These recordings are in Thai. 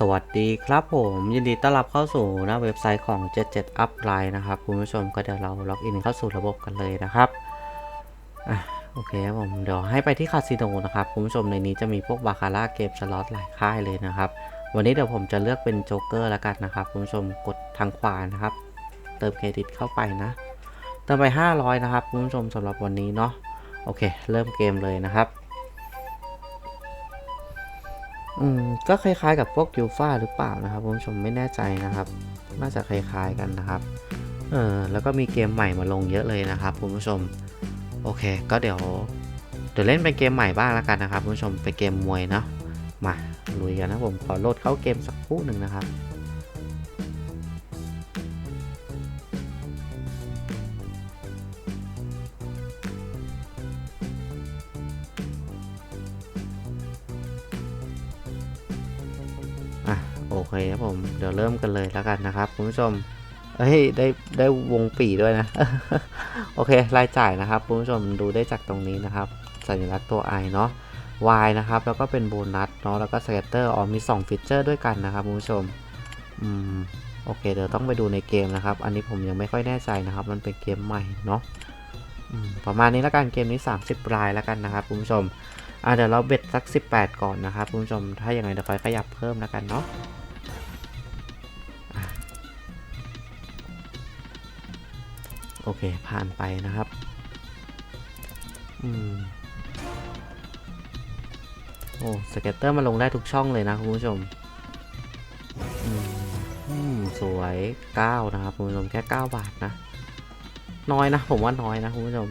สวัสดีครับผมยินดีต้อนรับเข้าสู่หน้าเว็บไซต์ของ 77 Upline นะครับ คุณผู้ชมก็เดี๋ยวเราล็อกอินเข้าสู่ระบบกันเลยนะครับอะโอเคครับผมเดี๋ยวให้ไปที่คาสิโนนะครับคุณผู้ชมในนี้จะมีพวกบาคาร่าเกมสล็อตหลายค่ายเลยนะครับ วันนี้เดี๋ยวผมจะเลือกเป็นโจ๊กเกอร์แล้วกันนะครับคุณผู้ชมกดทางขวานะครับ เติมเครดิตเข้าไปนะ เติมไป 500 นะครับคุณผู้ชมสำหรับวันนี้เนาะโอเค เริ่มเกมเลยนะครับ อืมก็คล้ายๆกับพวกยูฟ่าหรือเปล่านะครับคุณผู้ชมไม่แน่ใจนะครับ น่าจะคล้ายๆกันนะครับเออแล้วก็มีเกมใหม่มาลงเยอะเลยนะครับคุณผู้ชม โอเค ก็เดี๋ยวเดี๋ยวเล่นเป็นเกมใหม่บ้างแล้วกันนะครับคุณผู้ชมเป็นเกมมวยเนาะมาลุยกันนะผมขอโหลดเข้าเกมสักครู่หนึ่งนะครับ เคครับผม เดี๋ยวเริ่มกันเลยแล้วกันนะครับคุณผู้ชมเอ้ยได้ได้วงปีด้วยนะ โอเค รายจ่ายนะครับคุณผู้ชมดูได้จากตรงนี้นะครับ สัญลักษณ์ตัว i เนาะ y นะครับ แล้วก็เป็นโบนัสเนาะแล้วก็สเกตเตอร์อ๋อมี 2 ฟีเจอร์ด้วยกันนะครับคุณผู้ชมอืมโอเค เดี๋ยวต้องไปดูในเกมนะครับ อันนี้ผมยังไม่ค่อยแน่ใจนะครับ มันเป็นเกมใหม่เนาะประมาณนี้แล้วกันเกมนี้ 30 รายแล้วกันนะครับคุณผู้ชมอะเดี๋ยวเราเบ็ดสัก 18 ก่อนนะครับคุณผู้ชม ถ้าอย่างไรเดี๋ยวไฟขยับเพิ่มแล้วกันเนาะ โอเค ผ่านไปนะครับ อืม โอ้ สเก็ตเตอร์มาลงได้ทุกช่องเลยนะคุณผู้ชม อืมอืมสวย9นะครับคุณผู้ชมแค่9บาทนะ น้อยนะ ผมว่าน้อยนะคุณผู้ชม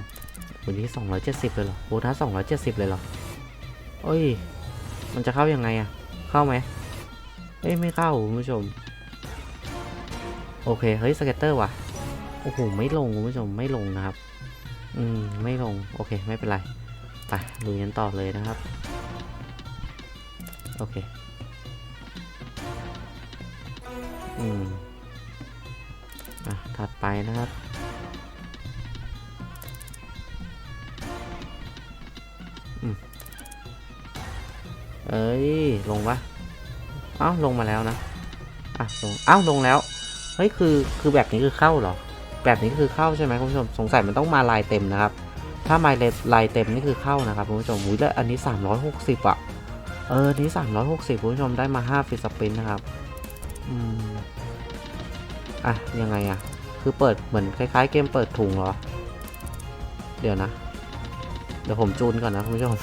วันนี้270เลยเหรอโอ้ถ้า270เลยเหรอเอ้ย มันจะเข้ายังไงอะเข้าไหมเอ้ย ไม่เข้าคุณผู้ชม โอเค เฮ้ย สเก็ตเตอร์ว่ะ โอ้โห ไม่ลงคุณผู้ชมไม่ลงนะครับ อืม ไม่ลง โอเค ไม่เป็นไร ไปดูกันต่อเลยนะครับ โอเค อืม อะ ถัดไปนะครับเอ้ย ลงปะเอ้า ลงมาแล้วนะ อะ ลง เอ้า ลงแล้ว เฮ้ย คือ คือแบบนี้คือเข้าเหรอ แบบนี้คือเข้าใช่ไหมคุณผู้ชมสงสัยมันต้องมาลายเต็มนะครับ ถ้ามาลายลายเต็มนี่คือเข้านะครับคุณผู้ชมอุ้ยแล้วอันนี้ 360อะเออนี้ 360คุณผู้ชมได้มา 5ฟิสปินนะครับอืมอะยังไงอะคือเปิดเหมือนคล้ายๆ เกมเปิดถุงเหรอ เดี๋ยวนะ เดี๋ยวผมจูนก่อนนะคุณผู้ชม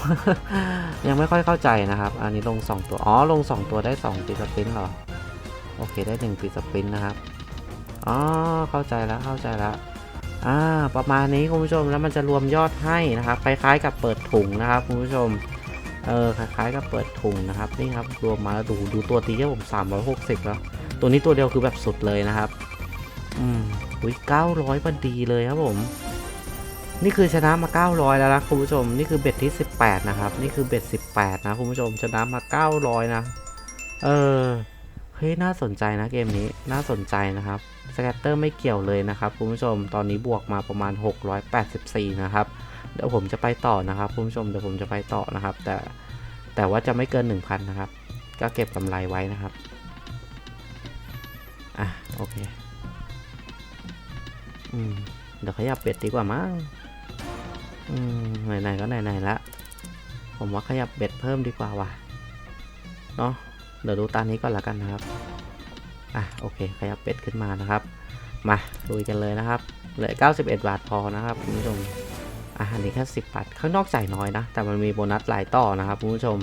ยังไม่ค่อยเข้าใจนะครับ อันนี้ลง 2 ตัว อ๋อ ลง 2 ตัวได้2ปีสปรินต์เหรอ โอเคได้1ปีสปรินต์นะครับ อ๋อเข้าใจแล้วเข้าใจแล้วอ่าประมาณนี้คุณผู้ชมแล้วมันจะรวมยอดให้นะครับคล้ายๆกับเปิดถุงนะครับคุณผู้ชมเออคล้ายๆกับเปิดถุงนะครับนี่ครับรวมมาแล้วดูดูตัวตีที่ผม 360 แล้ว ตัวนี้ตัวเดียวคือแบบสุดเลยนะครับ อืมอุ้ย900พอดีเลยครับผม นี่คือชนะมา 900 แล้วนะคุณผู้ชม นี่คือเบ็ดที่ 18 นะครับ นี่คือเบ็ด 18 นะคุณผู้ชมชนะมา 900 นะ เออ ฮ้ยน่าสนใจนะเกมนี้น่าสนใจนะครับสแกตเตอร์ไม่เกี่ยวเลยนะครับคุณผู้ชมตอนนี้บวกมาประมาณ 684 นะครับ เดี๋ยวผมจะไปต่อนะครับคุณผู้ชมเดี๋ยวผมจะไปต่อนะครับ แต่แต่ว่าจะไม่เกิน 1,000 นะครับ ก็เก็บกำไรไว้นะครับอะโอเคอืมเดี๋ยวขยับเบ็ดดีกว่ามั้งอืมไหนๆก็ไหนๆละผมว่าขยับเบ็ดเพิ่มดีกว่าว่ะเนาะ เดี๋ยวดูตานี้ก่อนละกันนะครับ อะโอเคขยับเบ็ดขึ้นมานะครับ มาลุยกันเลยนะครับ เหลือ 91 บาทพอนะครับคุณผู้ชมอะอันนี้แค่ 10 บาท ข้างนอกจ่ายน้อยนะ แต่มันมีโบนัสหลายต่อนะครับคุณผู้ชม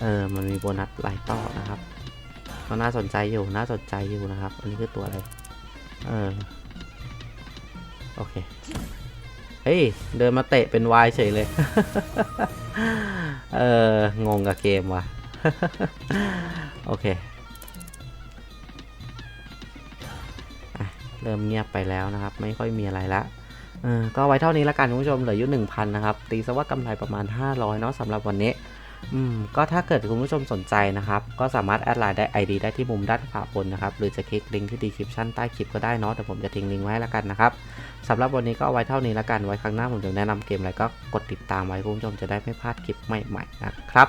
เออ มันมีโบนัสหลายต่อนะครับ ก็น่าสนใจอยู่น่าสนใจอยู่นะครับ อันนี้คือตัวอะไร เออ โอเค เฮ้ย เดินมาเตะเป็นวายเฉยเลย เออ งงกับเกมว่ะ โอเคเริ่มเงียบไปแล้วนะครับ ไม่ค่อยมีอะไรละก็ไว้เท่านี้ละกันคุณผู้ชมเหลืออยู่1,000นะครับ ตีซะว่ากำไรประมาณ 500เนาะสำหรับวันนี้อืมก็ถ้าเกิดคุณผู้ชมสนใจนะครับ ก็สามารถแอดไลน์ได้ ID ได้ที่มุมด้านขวาบนนะครับ หรือจะคลิกลิงก์ที่ดีคริปชั่นใต้คลิปก็ได้เนาะแต่ผมจะทิ้งลิงก์ไว้ให้ละกันนะครับสำหรับวันนี้ก็ไว้เท่านี้ละกันไว้ครั้งหน้าผมจะแนะนำเกมอะไรก็กดติดตามไว้คุณผู้ชมจะได้ไม่พลาดคลิปใหม่ๆนะครับ